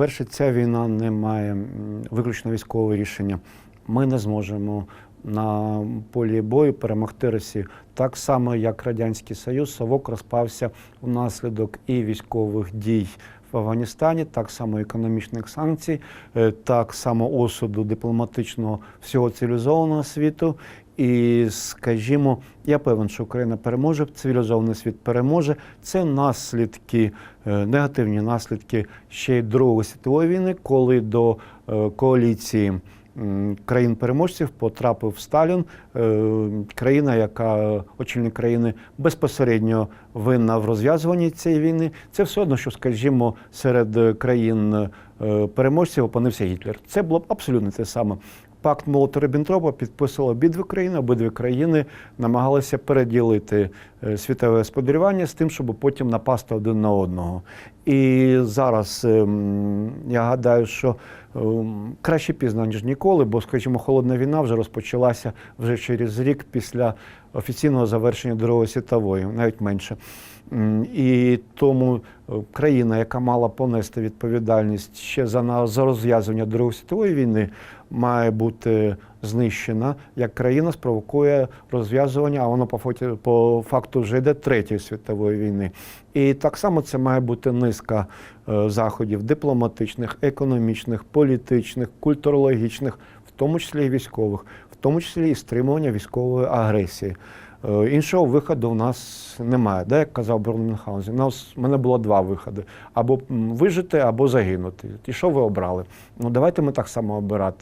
По-перше, ця війна не має виключно військового рішення. Ми не зможемо на полі бою перемогти Росію. Так само, як Радянський Союз, Совок розпався внаслідок і військових дій в Афганістані, так само економічних санкцій, е, так само осуду дипломатичного всього цивілізованого світу. І скажімо, я певен, що Україна переможе, цивілізований світ переможе. Це наслідки, е, негативні наслідки ще й Другої світової війни, коли до е, коаліції країн-переможців потрапив Сталін, е, країна, яка очільник країни безпосередньо винна в розв'язуванні цієї війни. Це все одно, що, скажімо, серед е, країн е, переможців опинився Гітлер. Це було б абсолютно те саме. Пакт Молотова-Ріббентропа підписували обидві країни. Обидві країни намагалися переділити е, світове господарювання з тим, щоб потім напасти один на одного. І зараз ем, я гадаю, що ем, краще пізно ніж ніколи, бо, скажімо, холодна війна вже розпочалася вже через рік після офіційного завершення Другої світової, навіть менше. І тому е, країна, яка мала понести відповідальність ще за, за розв'язування Другої світової війни, має бути знищена, як країна спровокує розв'язування, а воно по, фоті, по факту вже йде Третьої світової війни. І так само це має бути низка е, заходів дипломатичних, економічних, політичних, культурологічних, в тому числі і військових, тому числі і стримування військової агресії. Е, Іншого виходу в нас немає. Да? Як казав Берн Мюнхгаузен, у нас в мене було два виходи: або вижити, або загинути. І що ви обрали? Ну давайте ми так само обирати.